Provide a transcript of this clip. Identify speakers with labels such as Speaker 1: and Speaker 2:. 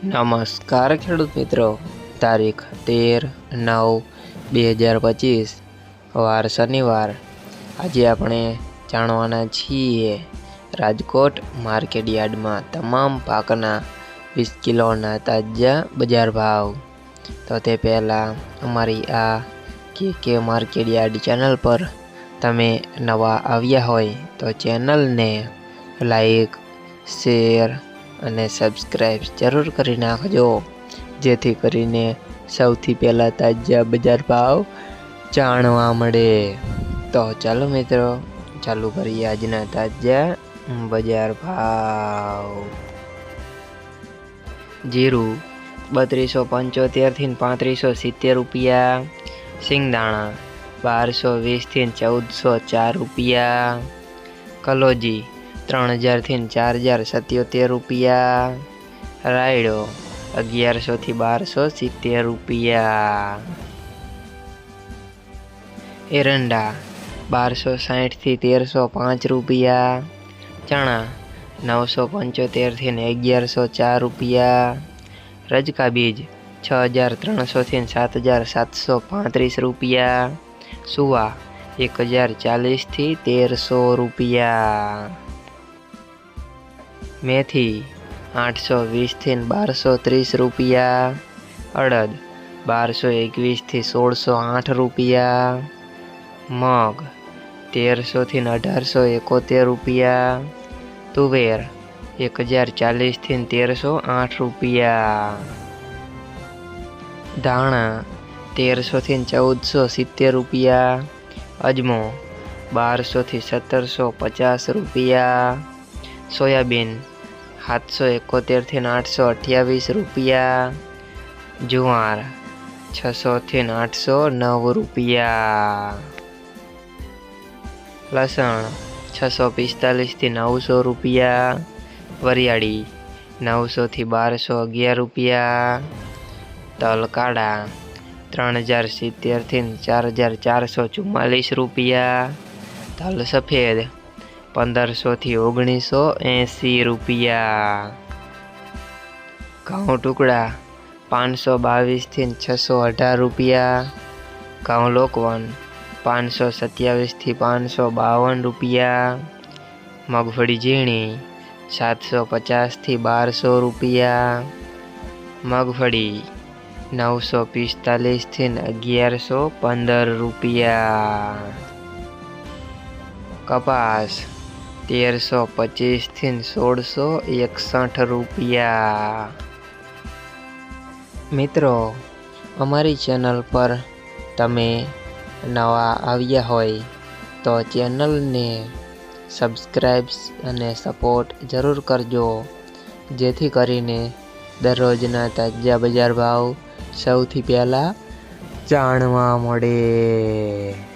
Speaker 1: નમસ્કાર ખેડૂત મિત્રો. તારીખ તેર નવ બે હજાર પચીસ, વાર શનિવાર. આજે આપણે જાણવાના છીએ રાજકોટ માર્કેટ યાર્ડમાં તમામ પાકના વીસ કિલોના તાજા બજાર ભાવ. તો તે પહેલાં અમારી આ કે કે માર્કેટ યાર્ડ ચેનલ પર તમે નવા આવ્યા હોય તો ચેનલને લાઈક, શેર અને સબસ્ક્રાઈબ જરૂર કરી નાખજો. જેથી કરીને સૌથી પહેલાં તાજા બજાર ભાવ જાણવા મળે. તો ચાલો મિત્રો, ચાલુ કરીએ આજના તાજા બજાર ભાવ. જીરું બત્રીસો પંચોતેરથી પાંત્રીસો સિત્તેર રૂપિયા. સિંગદાણા બારસો વીસથી ચૌદસો ચાર રૂપિયા. કલોજી ત્રણ હજારથી ચાર હજાર સત્યોતેર રૂપિયા. રાયડો અગિયારસોથી બારસો સિત્તેર રૂપિયા. એરંડા બારસો સાહીઠથી તેરસો પાંચ રૂપિયા. ચણા નવસો પંચોતેરથી ને અગિયારસો ચાર રૂપિયા. રજકા બીજ છ હજાર ત્રણસોથી સાત હજાર સાતસો પાંત્રીસ રૂપિયા. સુવા એક હજાર ચાલીસથી તેરસો રૂપિયા. મેથી આઠસો વીસથી બારસો ત્રીસ રૂપિયા. અડદ બારસો એકવીસથી સોળસો આઠ રૂપિયા. મગ તેરસોથી અઢારસો એકોતેર રૂપિયા. તુવેર એક હજાર ચાલીસથી તેરસો આઠ રૂપિયા. ધાણા તેરસોથી ચૌદસો સિત્તેર રૂપિયા. અજમો બારસોથી સત્તરસો પચાસ રૂપિયા. સોયાબીન સાતસો એકોતેરથી આઠસો અઠ્યાવીસ રૂપિયા. જુવાર છસોથી આઠસો નવ રૂપિયા. લસણ છસો પિસ્તાલીસથી નવસો રૂપિયા. વરિયાળી નવસોથી બારસો અગિયાર રૂપિયા. તલ કાળા ત્રણ હજાર સિત્તેરથી ચાર હજાર ચારસો ચુમ્માલીસ રૂપિયા. તલ સફેદ પંદરસોથી ઓગણીસો એંસી રૂપિયા. ઘઉં ટુકડા પાંચસો બાવીસથી છસો અઢાર રૂપિયા. ઘઉં લોકવન પાંચસો સત્યાવીસથી પાંચસો બાવન રૂપિયા. મગફળી ઝીણી સાતસો પચાસથી બારસો રૂપિયા. મગફળી નવસો પિસ્તાલીસથી અગિયારસો પંદર રૂપિયા. કપાસ તેરસો પચીસથી સોળસો એકસઠ રૂપિયા. મિત્રો, અમારી ચેનલ પર તમે નવા આવ્યા હોય તો ચેનલને સબસ્ક્રાઈબ્સ અને સપોર્ટ જરૂર કરજો, જેથી કરીને દરરોજના તાજા બજાર ભાવ સૌથી પહેલાં જાણવા મળે.